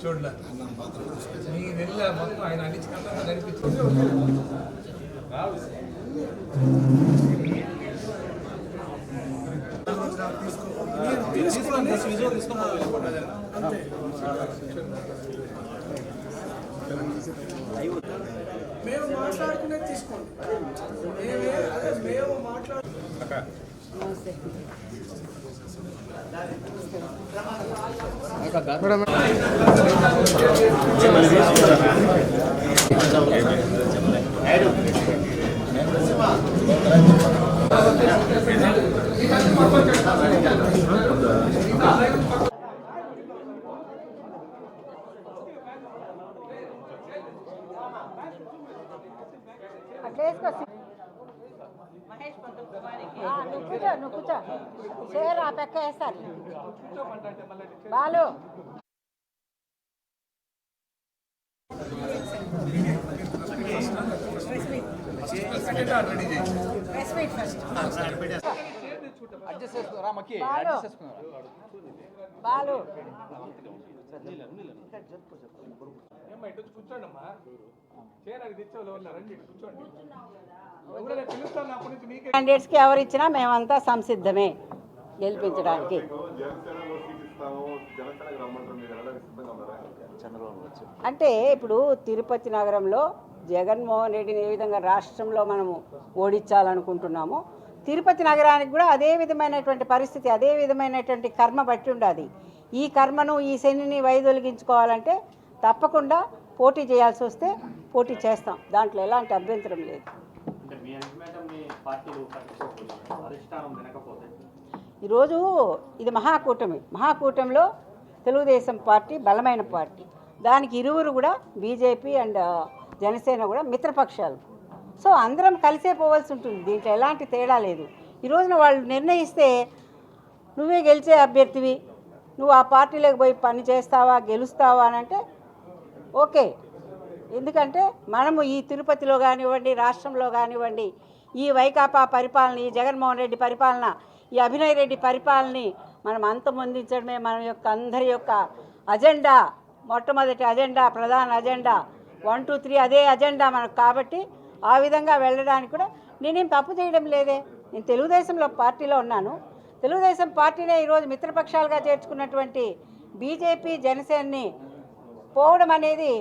చూడలే. నీ వెళ్ళ మొత్తం ఆయన అన్ని కన్నా కనిపించింది మేము మాట్లాడుకునేది తీసుకోండి. మేమే అదే మేము మాట్లాడు ఆ, నువ్వు కూర్చో నువ్వు కూర్చో చీర ఆ పక్క వేస్తారు. బాలు. చేసి అది తెచ్చేవాళ్ళు ఎవరు క్యాండిడేట్స్కి ఇచ్చినా మేమంతా సంసిద్ధమే గెలిపించడానికి. అంటే ఇప్పుడు తిరుపతి నగరంలో జగన్మోహన్ రెడ్డిని ఏ విధంగా రాష్ట్రంలో మనము ఓడించాలనుకుంటున్నామో తిరుపతి నగరానికి కూడా అదే విధమైనటువంటి పరిస్థితి అదే విధమైనటువంటి కర్మ బట్టి ఉండాలి ఈ కర్మను ఈ శనిని వైదొలిగించుకోవాలంటే తప్పకుండా పోటీ చేయాల్సి వస్తే పోటీ చేస్తాం. దాంట్లో ఎలాంటి అభ్యంతరం లేదు. ఈరోజు ఇది మహాకూటమి. మహాకూటమిలో తెలుగుదేశం పార్టీ బలమైన పార్టీ. దానికి ఇరువురు కూడా బీజేపీ అండ్ జనసేన కూడా మిత్రపక్షాలు. సో అందరం కలిసే పోవాల్సి ఉంటుంది. దీంట్లో ఎలాంటి తేడా లేదు. ఈ రోజున వాళ్ళు నిర్ణయిస్తే నువ్వే గెలిచే అభ్యర్థివి. నువ్వు ఆ పార్టీలోకి పోయి పని చేస్తావా గెలుస్తావా అని అంటే ఓకే. ఎందుకంటే మనము ఈ తిరుపతిలో కానివ్వండి రాష్ట్రంలో కానివ్వండి ఈ వైకాపా పరిపాలన ఈ జగన్మోహన్ రెడ్డి పరిపాలన ఈ అభినయ్ రెడ్డి పరిపాలనని మనం అంతమొందించడమే మన యొక్క అందరి యొక్క అజెండా మొట్టమొదటి అజెండా ప్రధాన అజెండా. వన్ టూ త్రీ అదే అజెండా మనకు కాబట్టి ఆ విధంగా వెళ్ళడానికి కూడా నేనేం తప్పు చేయడం లేదే. నేను తెలుగుదేశంలో పార్టీలో ఉన్నాను. తెలుగుదేశం పార్టీనే ఈరోజు మిత్రపక్షాలుగా చేర్చుకున్నటువంటి బీజేపీ జనసేనని పోవడం అనేది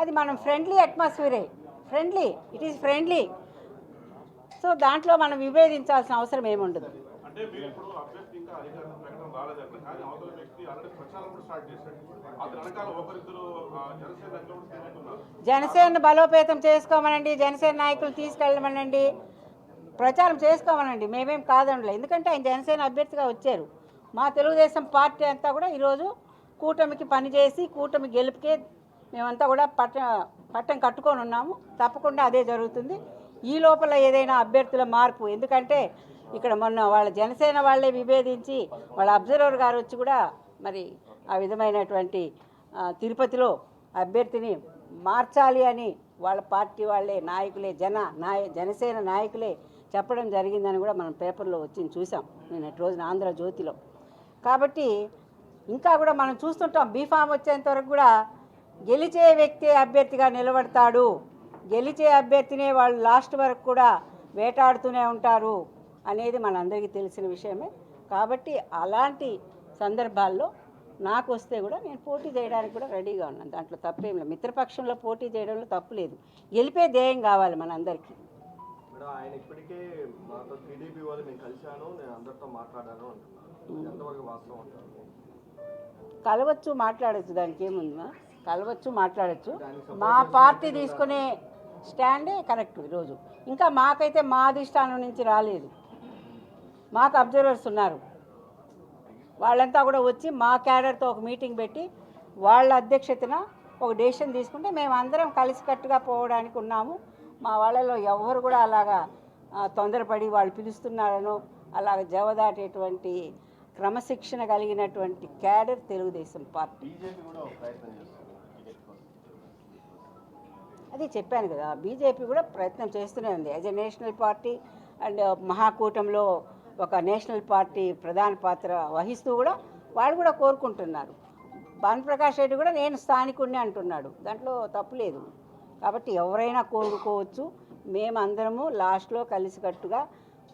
అది మనం friendly అట్మాస్ఫియరే. Friendly it is friendly. So దాంట్లో మనం విభేదించాల్సిన అవసరం ఏముండదు. అంటే మీరు ఇప్పుడు అభ్యర్థి ఇంకా ప్రకటన కానీ అవతల వ్యక్తి ఆల్రెడీ ప్రచారం కూడా స్టార్ట్ చేశాడు. జనసేన బలోపేతం చేసుకోమనండి జనసేన నాయకులు తీసుకెళ్ళమనండి. ప్రచారం చేసుకోమనండి మేమేం కాదనలే. ఎందుకంటే ఆయన జనసేన అభ్యర్థిగా వచ్చారు. మా తెలుగుదేశం పార్టీ అంతా కూడా ఈరోజు కూటమికి పనిచేసి కూటమి గెలుపుకే మేమంతా కూడా పట్ట పట్టం కట్టుకొని ఉన్నాము. తప్పకుండా అదే జరుగుతుంది. ఈ లోపల ఏదైనా అభ్యర్థుల మార్పు ఎందుకంటే ఇక్కడ మొన్న వాళ్ళ జనసేన వాళ్ళే విభేదించి వాళ్ళ అబ్జర్వర్ గారు వచ్చి కూడా మరి ఆ విధమైనటువంటి తిరుపతిలో అభ్యర్థిని మార్చాలి అని వాళ్ళ పార్టీ వాళ్ళే నాయకులే జన నాయ జనసేన నాయకులే చెప్పడం జరిగిందని కూడా మనం పేపర్లో వచ్చి చూసాం. నిన్నటి రోజున ఆంధ్ర జ్యోతిలో. కాబట్టి ఇంకా కూడా మనం చూస్తుంటాం బీఫామ్ వచ్చేంత వరకు కూడా గెలిచే వ్యక్తి అభ్యర్థిగా నిలబడతాడు. గెలిచే అభ్యర్థినే వాళ్ళు లాస్ట్ వరకు కూడా వేటాడుతూనే ఉంటారు అనేది మనందరికీ తెలిసిన విషయమే. కాబట్టి అలాంటి సందర్భాల్లో నాకు వస్తే కూడా నేను పోటీ చేయడానికి కూడా రెడీగా ఉన్నాను. దాంట్లో తప్పేం లేదు. మిత్రపక్షంలో పోటీ చేయడంలో తప్పు లేదు. గెలిపే ధ్యేయం కావాలి మనందరికీ ఆయన ఇప్పటికే మాతో టీడీపీ వాళ్ళు నేను కలిశాను నేను అందరితో మాట్లాడాను ఎంతవరకు వాస్తవం కలవచ్చు మాట్లాడచ్చు దానికి ఏముందా? కలవచ్చు మాట్లాడచ్చు. మా పార్టీ తీసుకునే స్టాండే కరెక్ట్ ఈరోజు. ఇంకా మాకైతే మా అధిష్టానం నుంచి రాలేదు. మాకు అబ్జర్వర్స్ ఉన్నారు. వాళ్ళంతా కూడా వచ్చి మా క్యాడర్తో ఒక మీటింగ్ పెట్టి వాళ్ళ అధ్యక్షతన ఒక డెసిషన్ తీసుకుంటే మేము అందరం కలిసికట్టుగా పోవడానికి ఉన్నాము. మా వాళ్ళలో ఎవరు కూడా అలాగా తొందరపడి వాళ్ళు పిలుస్తున్నారనో అలాగ జవదాటేటువంటి క్రమశిక్షణ కలిగినటువంటి క్యాడర్ తెలుగుదేశం పార్టీ. అది చెప్పాను కదా బీజేపీ కూడా ప్రయత్నం చేస్తూనే ఉంది. As a national party and మహాకూటంలో ఒక నేషనల్ పార్టీ ప్రధాన పాత్ర వహిస్తూ కూడా వాళ్ళు కూడా కోరుకుంటున్నారు. భానుప్రకాష్ రెడ్డి కూడా నేను స్థానికుడిని అంటున్నాడు. దాంట్లో తప్పు లేదు. కాబట్టి ఎవరైనా కోరుకోవచ్చు. మేమందరము లాస్ట్లో కలిసికట్టుగా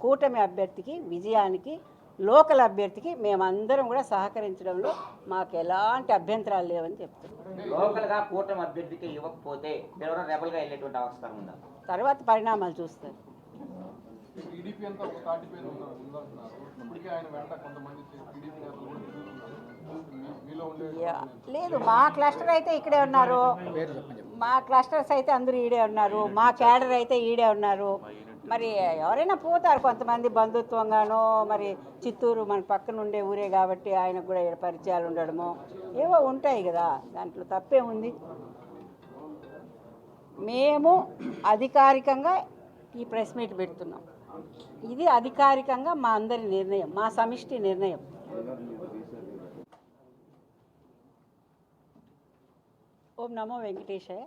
కూటమి అభ్యర్థికి విజయానికి లోకల్ అభ్యర్థికి మేమందరం కూడా సహకరించడంలో మాకు ఎలాంటి అభ్యంతరాలు లేవని చెప్తున్నాం కూటమి అభ్యర్థికి ఇవ్వకపోతే ఎవరో రెబల్గా వెళ్ళేటువంటి అవసరం ఉందా? తర్వాత పరిణామాలు చూస్తారు. టీడీపీ అంతా ఒక ఉందంటున్నారు. ఇప్పటికే ఆయన వెంట కొంతమంది టీడీపీ నేతలు లేదు మా క్లస్టర్ అయితే ఇక్కడే ఉన్నారు. మా క్లస్టర్స్ అయితే అందరూ ఈడే ఉన్నారు. మా క్యాడర్ అయితే ఈడే ఉన్నారు. మరి ఎవరైనా పోతారు కొంతమంది బంధుత్వంగానో మరి చిత్తూరు మన పక్కన ఉండే ఊరే కాబట్టి ఆయనకు కూడా పరిచయాలు ఉండడము. ఏవో ఉంటాయి కదా దాంట్లో తప్పే ఉంది. మేము అధికారికంగా ఈ ప్రెస్ మీట్ పెడుతున్నాం. ఇది అధికారికంగా మా అందరి నిర్ణయం మా సమిష్టి నిర్ణయం. ఓం నమో వెంకటేశాయ.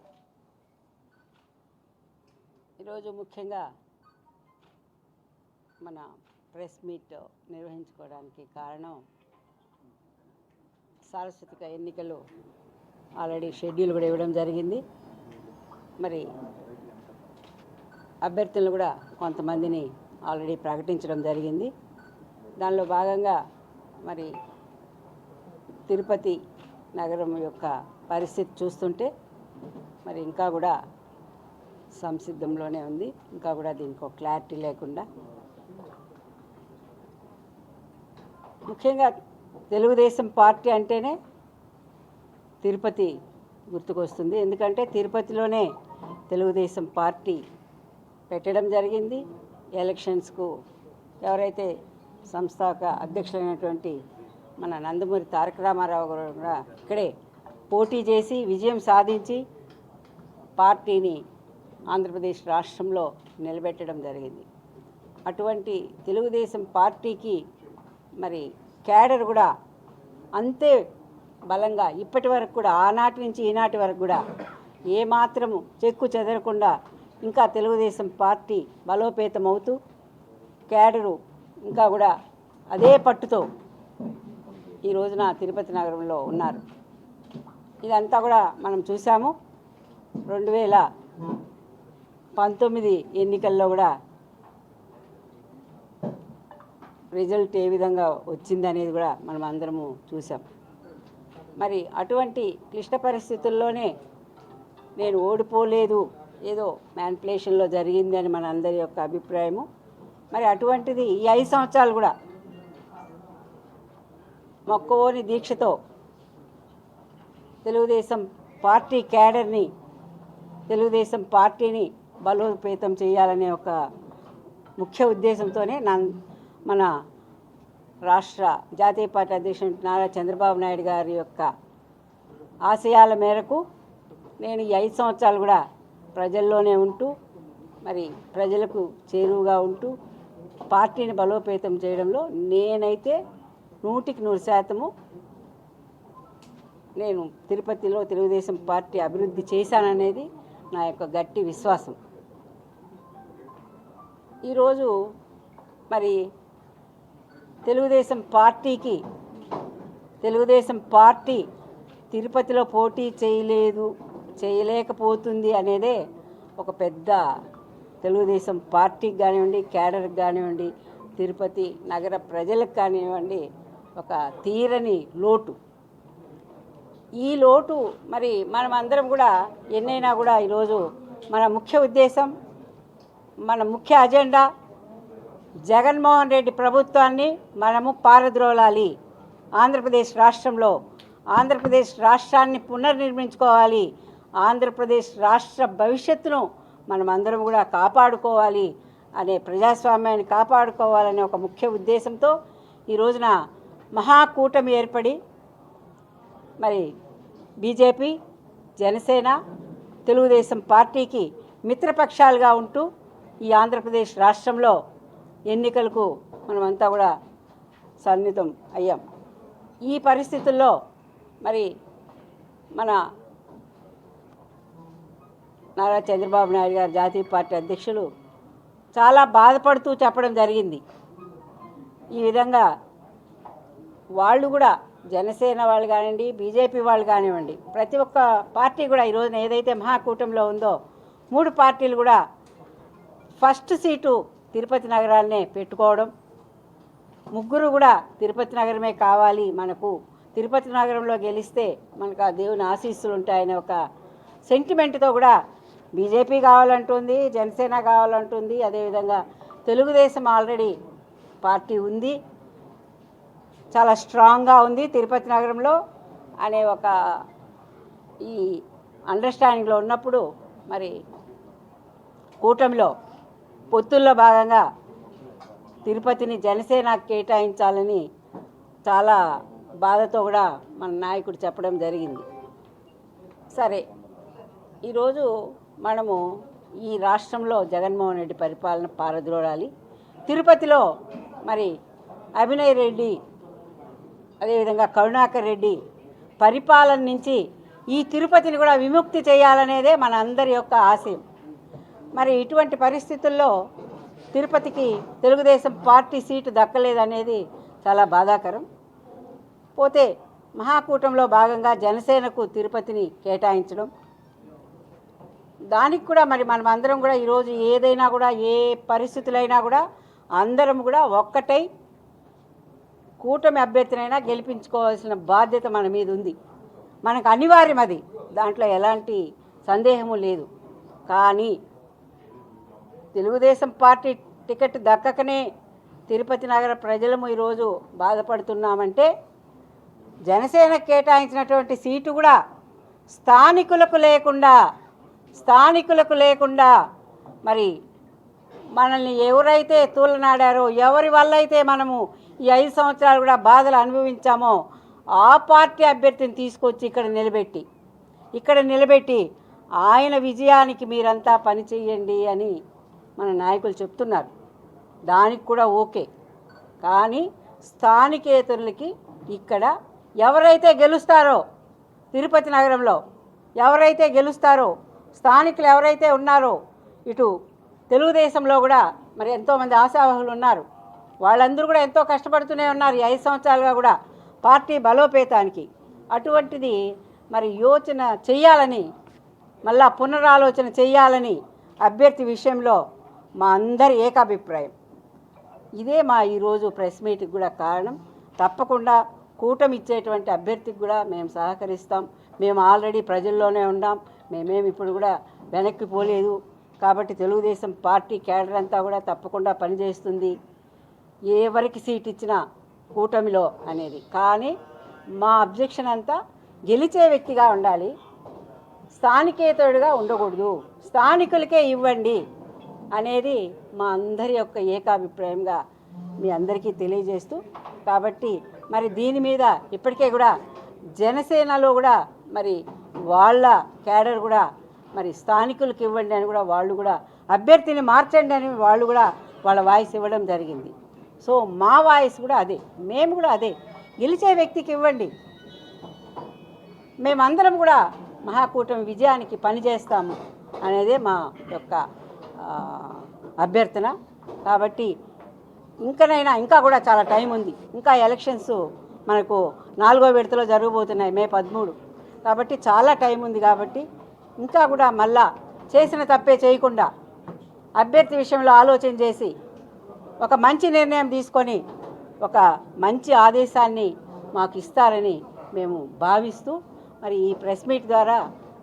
ఈరోజు ముఖ్యంగా మన ప్రెస్ మీట్ నిర్వహించుకోవడానికి కారణం సారస్వతిక ఎన్నికలు ఆల్రెడీ షెడ్యూల్ కూడా ఇవ్వడం జరిగింది. మరి అభ్యర్థులను కూడా కొంతమందిని ఆల్రెడీ ప్రకటించడం జరిగింది. దానిలో భాగంగా మరి తిరుపతి నగరం యొక్క పరిస్థితి చూస్తుంటే మరి ఇంకా కూడా సంసిద్ధంలోనే ఉంది. ఇంకా కూడా దీనికి ఒక క్లారిటీ లేకుండా. ముఖ్యంగా తెలుగుదేశం పార్టీ అంటేనే తిరుపతి గుర్తుకొస్తుంది. ఎందుకంటే తిరుపతిలోనే తెలుగుదేశం పార్టీ పెట్టడం జరిగింది. ఎలక్షన్స్కు ఎవరైతే సంస్థాపక అధ్యక్షులైనటువంటి మన నందమూరి తారక రామారావు గారు కూడా ఇక్కడే పోటీ చేసి విజయం సాధించి పార్టీని ఆంధ్రప్రదేశ్ రాష్ట్రంలో నిలబెట్టడం జరిగింది. అటువంటి తెలుగుదేశం పార్టీకి మరి క్యాడర్ కూడా అంతే బలంగా ఇప్పటి వరకు కూడా ఆనాటి నుంచి ఈనాటి వరకు కూడా ఏమాత్రము చెక్కు చెదరకుండా ఇంకా తెలుగుదేశం పార్టీ బలోపేతం అవుతూ క్యాడరు ఇంకా కూడా అదే పట్టుతో ఈ రోజున తిరుపతి నగరంలో ఉన్నారు. ఇదంతా కూడా మనం చూసాము రెండు వేల పంతొమ్మిది ఎన్నికల్లో కూడా రిజల్ట్ ఏ విధంగా వచ్చిందనేది కూడా మనం అందరము చూసాం మరి అటువంటి క్లిష్ట పరిస్థితుల్లోనే నేను ఓడిపోలేదు ఏదో మ్యాన్పులేషన్లో జరిగింది అని మన అందరి యొక్క అభిప్రాయము. మరి అటువంటిది ఈ ఐదు సంవత్సరాలు కూడా మొక్కవోని దీక్షతో తెలుగుదేశం పార్టీ క్యాడర్ని తెలుగుదేశం పార్టీని బలోపేతం చేయాలనే ఒక ముఖ్య ఉద్దేశంతోనే నా మన రాష్ట్ర జాతీయ పార్టీ అధ్యక్షుడు నారా చంద్రబాబు నాయుడు గారి యొక్క ఆశయాల మేరకు నేను ఈ ఐదు సంవత్సరాలు కూడా ప్రజల్లోనే ఉంటూ మరి ప్రజలకు చేరువుగా ఉంటూ పార్టీని బలోపేతం చేయడంలో నేనైతే నూటికి నూరు శాతము నేను తిరుపతిలో తెలుగుదేశం పార్టీ అభివృద్ధి చేశాననేది నా యొక్క గట్టి విశ్వాసం. ఈరోజు మరి తెలుగుదేశం పార్టీకి తెలుగుదేశం పార్టీ తిరుపతిలో పోటీ చేయలేదు. చేయలేకపోతుంది అనేదే ఒక పెద్ద తెలుగుదేశం పార్టీకి కానివ్వండి క్యాడర్కి కానివ్వండి తిరుపతి నగర ప్రజలకు కానివ్వండి ఒక తీరని లోటు. ఈ లోటు మరి మనం అందరం కూడా ఎన్నైనా కూడా ఈరోజు మన ముఖ్య ఉద్దేశం మన ముఖ్య అజెండా జగన్మోహన్ రెడ్డి ప్రభుత్వాన్ని మనము పారద్రోలాలి. ఆంధ్రప్రదేశ్ రాష్ట్రంలో ఆంధ్రప్రదేశ్ రాష్ట్రాన్ని పునర్నిర్మించుకోవాలి. ఆంధ్రప్రదేశ్ రాష్ట్ర భవిష్యత్తును మనం అందరం కూడా కాపాడుకోవాలి అనే ప్రజాస్వామ్యాన్ని కాపాడుకోవాలనే ఒక ముఖ్య ఉద్దేశంతో ఈ రోజున మహాకూటమి ఏర్పడి మరి బీజేపీ జనసేన తెలుగుదేశం పార్టీకి మిత్రపక్షాలుగా ఉంటూ ఈ ఆంధ్రప్రదేశ్ రాష్ట్రంలో ఎన్నికలకు మనమంతా కూడా సన్నిహితం అయ్యాం. ఈ పరిస్థితుల్లో మరి మన నారా చంద్రబాబు నాయుడు గారు జాతీయ పార్టీ అధ్యక్షులు చాలా బాధపడుతూ చెప్పడం జరిగింది. ఈ విధంగా వాళ్ళు కూడా జనసేన వాళ్ళు కానివ్వండి బీజేపీ వాళ్ళు కానివ్వండి ప్రతి ఒక్క పార్టీ కూడా ఈరోజున ఏదైతే మహాకూటమిలో ఉందో మూడు పార్టీలు కూడా ఫస్ట్ సీటు తిరుపతి నగరాన్నే పెట్టుకోవడం ముగ్గురు కూడా తిరుపతి నగరమే కావాలి మనకు. తిరుపతి నగరంలో గెలిస్తే మనకు ఆ దేవుని ఆశీస్సులు ఉంటాయనే ఒక సెంటిమెంట్తో కూడా బీజేపీ కావాలంటుంది జనసేన కావాలంటుంది అదేవిధంగా తెలుగుదేశం ఆల్రెడీ పార్టీ ఉంది. చాలా స్ట్రాంగ్గా ఉంది తిరుపతి నగరంలో అనే ఒక ఈ అండర్స్టాండింగ్లో ఉన్నప్పుడు మరి కూటమిలో పొత్తుల్లో భాగంగా తిరుపతిని జనసేన కేటాయించాలని చాలా బాధతో కూడా మన నాయకుడు చెప్పడం జరిగింది. సరే ఈరోజు మనము ఈ రాష్ట్రంలో జగన్మోహన్ రెడ్డి పరిపాలన పారద్రోడాలి తిరుపతిలో మరి అభినయ్ రెడ్డి అదేవిధంగా కరుణాకర్ రెడ్డి పరిపాలన నుంచి ఈ తిరుపతిని కూడా విముక్తి చేయాలనేదే మన అందరి యొక్క ఆశయం. మరి ఇటువంటి పరిస్థితుల్లో తిరుపతికి తెలుగుదేశం పార్టీ సీటు దక్కలేదనేది చాలా బాధాకరం. పోతే మహాకూటంలో భాగంగా జనసేనకు తిరుపతిని కేటాయించడం దానికి కూడా మరి మనం అందరం కూడా ఈరోజు ఏదైనా కూడా ఏ పరిస్థితులైనా కూడా అందరం కూడా ఒక్కటై కూటమి అభ్యర్థినైనా గెలిపించుకోవాల్సిన బాధ్యత మన మీద ఉంది. మనకు అనివార్యం అది. దాంట్లో ఎలాంటి సందేహము లేదు. కానీ తెలుగుదేశం పార్టీ టికెట్ దక్కకనే తిరుపతి నగర ప్రజలము ఈరోజు బాధపడుతున్నామంటే జనసేన కేటాయించినటువంటి సీటు కూడా స్థానికులకు లేకుండా స్థానికులకు లేకుండా మరి మనల్ని ఎవరైతే తూలనాడారో ఎవరి వల్ల అయితే మనము ఈ ఐదు సంవత్సరాలు కూడా బాధలు అనుభవించామో ఆ పార్టీ అభ్యర్థిని తీసుకొచ్చి ఇక్కడ నిలబెట్టి ఇక్కడ నిలబెట్టి ఆయన విజయానికి మీరంతా పని చేయండి అని మన నాయకులు చెప్తున్నారు. దానికి కూడా ఓకే. కానీ స్థానికేతరులకి ఇక్కడ ఎవరైతే గెలుస్తారో తిరుపతి నగరంలో ఎవరైతే గెలుస్తారో స్థానికులు ఎవరైతే ఉన్నారో ఇటు తెలుగుదేశంలో కూడా మరి ఎంతోమంది ఆశావహులు ఉన్నారు. వాళ్ళందరూ కూడా ఎంతో కష్టపడుతూనే ఉన్నారు ఈ ఐదు సంవత్సరాలుగా కూడా పార్టీ బలోపేతానికి. అటువంటిది మరి యోచన చెయ్యాలని మళ్ళా పునరాలోచన చెయ్యాలని అభ్యర్థి విషయంలో మా అందరి ఏకాభిప్రాయం. ఇదే మా ఈరోజు ప్రెస్ మీట్కి కూడా కారణం. తప్పకుండా కూటమి ఇచ్చేటువంటి అభ్యర్థికి కూడా మేము సహకరిస్తాం. మేము ఆల్రెడీ ప్రజల్లోనే ఉన్నాం. మేమేమి ఇప్పుడు కూడా వెనక్కి పోలేదు. కాబట్టి తెలుగుదేశం పార్టీ కేడర్ అంతా కూడా తప్పకుండా పనిచేస్తుంది. ఎవరికి సీట్ ఇచ్చినా కూటమిలో అనేది. కానీ మా అబ్జెక్షన్ అంతా గెలిచే వ్యక్తిగా ఉండాలి. స్థానికేతరుడుగా ఉండకూడదు. స్థానికులకే ఇవ్వండి అనేది మా అందరి యొక్క ఏకాభిప్రాయంగా మీ అందరికీ తెలియజేస్తూ కాబట్టి మరి దీని మీద ఇప్పటికే కూడా జనసేనలో కూడా మరి వాళ్ళ క్యాడర్ కూడా మరి స్థానికులకు ఇవ్వండి అని కూడా వాళ్ళు కూడా అభ్యర్థిని మార్చండి అని వాళ్ళు కూడా వాళ్ళ వాయిస్ ఇవ్వడం జరిగింది. సో మా వాయిస్ కూడా అదే మేము కూడా అదే. గెలిచే వ్యక్తికి ఇవ్వండి. మేమందరం కూడా మహాకూటమి విజయానికి పనిచేస్తాము అనేదే మా యొక్క అభ్యర్థన. కాబట్టి ఇంకనైనా ఇంకా కూడా చాలా టైం ఉంది. ఇంకా ఎలక్షన్స్ మనకు నాలుగో విడతలో జరగబోతున్నాయి మే పదమూడు. కాబట్టి చాలా టైం ఉంది కాబట్టి ఇంకా కూడా మళ్ళా చేసిన తప్పే చేయకుండా అభ్యర్థి విషయంలో ఆలోచన చేసి ఒక మంచి నిర్ణయం తీసుకొని ఒక మంచి ఆదేశాన్ని మాకు ఇస్తారని మేము భావిస్తూ మరి ఈ ప్రెస్ మీట్ ద్వారా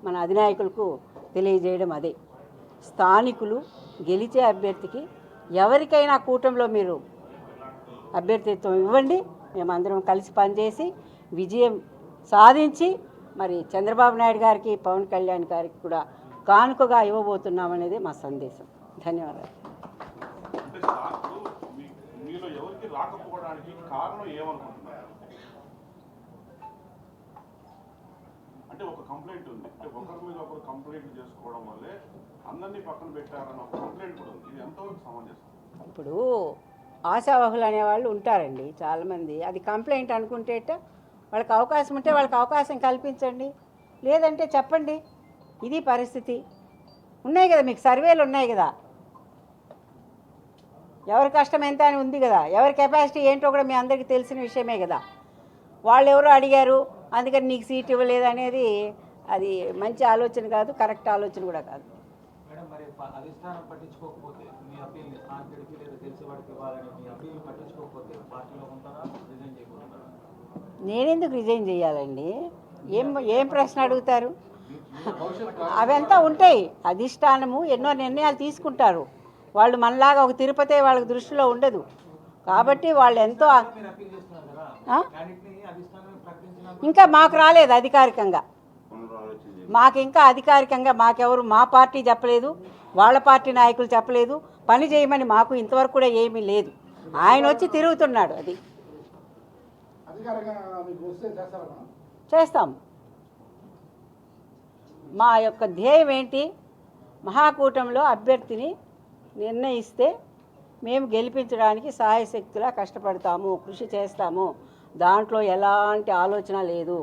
మన అధినాయకులకు తెలియజేయడం అదే. స్థానికులు గెలిచే అభ్యర్థికి ఎవరికైనా కూటమిలో మీరు అభ్యర్థిత్వం ఇవ్వండి. మేమందరం కలిసి పనిచేసి విజయం సాధించి మరి చంద్రబాబు నాయుడు గారికి పవన్ కళ్యాణ్ గారికి కూడా కానుకగా ఇవ్వబోతున్నామనేది మా సందేశం. ధన్యవాదాలు. అంటే సార్ మీ- మీలో ఎవరికి రాకపోవడానికి కారణం ఏమనుకుంటున్నారు అంటే ఒక కంప్లైంట్ ఉంది. అంటే ఒకరి మీద ఒకరు కంప్లైంట్ చేసుకోవడం వల్లే అందరినీ పక్కన పెట్టారన్న ఒక కంప్లైంట్ కూడా ఉంది. ఇది ఎంతవరకు సమంజసం? ఇప్పుడు ఆశావహులు అనేవాళ్ళు ఉంటారండి చాలామంది. అది కంప్లైంట్ అనుకుంటేట వాళ్ళకి అవకాశం ఉంటే వాళ్ళకి అవకాశం కల్పించండి. లేదంటే చెప్పండి. ఇది పరిస్థితి. ఉన్నాయి కదా మీకు సర్వేలు ఉన్నాయి కదా. ఎవరి కష్టం ఎంత అని ఉంది కదా. ఎవరి కెపాసిటీ ఏంటో కూడా మీ అందరికీ తెలిసిన విషయమే కదా. వాళ్ళు ఎవరో అడిగారు? అందుకని నీకు సీట్ ఇవ్వలేదు అనేది అది మంచి ఆలోచన కాదు కరెక్ట్ ఆలోచన కూడా కాదు. నేనెందుకు రిజైన్ చేయాలండి? ఏం ఏం ప్రశ్న అడుగుతారు? అవంతా ఉంటాయి. అధిష్టానము ఎన్నో నిర్ణయాలు తీసుకుంటారు. వాళ్ళు మనలాగా ఒక తిరుపతి వాళ్ళకి దృష్టిలో ఉండదు. కాబట్టి వాళ్ళు ఎంతో ఇంకా మాకు రాలేదు అధికారికంగా. మాకు ఇంకా అధికారికంగా మాకెవరు మా పార్టీ చెప్పలేదు. వాళ్ళ పార్టీ నాయకులు చెప్పలేదు. పని చేయమని మాకు ఇంతవరకు కూడా ఏమీ లేదు. ఆయన వచ్చి తిరుగుతున్నాడు అది. చేస్తాం. మా యొక్క ధ్యేయం ఏంటి? మహాకూటంలో అభ్యర్థిని నిర్ణయిస్తే మేము గెలిపించడానికి సహాయశక్తులా కష్టపడతాము కృషి చేస్తాము. దాంట్లో ఎలాంటి ఆలోచన లేదు.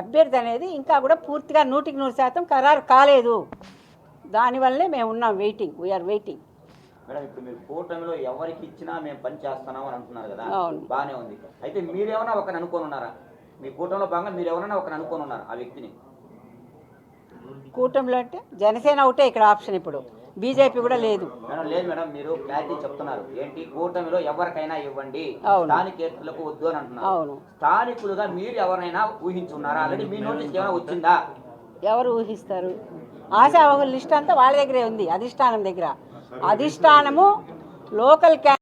అభ్యర్థి అనేది ఇంకా కూడా పూర్తిగా నూటికి నూరు శాతం ఖరారు కాలేదు. దానివల్లే మేము ఉన్నాం వెయిటింగ్ వీఆర్ వెయిటింగ్ మేడం ఇప్పుడు మీరు కూటమిలో ఎవరికి ఇచ్చినా మేము పని చేస్తున్నాం అని అంటున్నారు కదా. బాగానే ఉంది. అయితే మీరేమన్నా ఒకరిని అనుకొని ఉన్నారా? మీ కూటమిలో భాగంగా మీరు ఎవరైనా ఒకరిని అనుకొని ఉన్నారా ఆ వ్యక్తిని? కూటమిలో అంటే జనసేన ఒకటే ఇక్కడ ఆప్షన్ ఇప్పుడు. బీజేపీ కూడా లేదు. మేడం లేదు మేడం మీరు క్లారిటీ చెప్తున్నారు. ఏంటి? కూటమిలో ఎవరికైనా ఇవ్వండి. అవును. స్థానికేతరులకు వద్దు అని అంటున్నారు. అవును. స్థానికులుగా మీరు ఎవరైనా ఊహించున్నారా? ఆల్రెడీ మీ నోటీస్ ఏమైనా వచ్చిందా? ఎవరు ఊహిస్తారు? ఆశావహుల లిస్ట్ అంతా వాళ్ళ దగ్గరే ఉంది అధిష్టానం దగ్గర. అధిష్టానము లోకల్ క్యా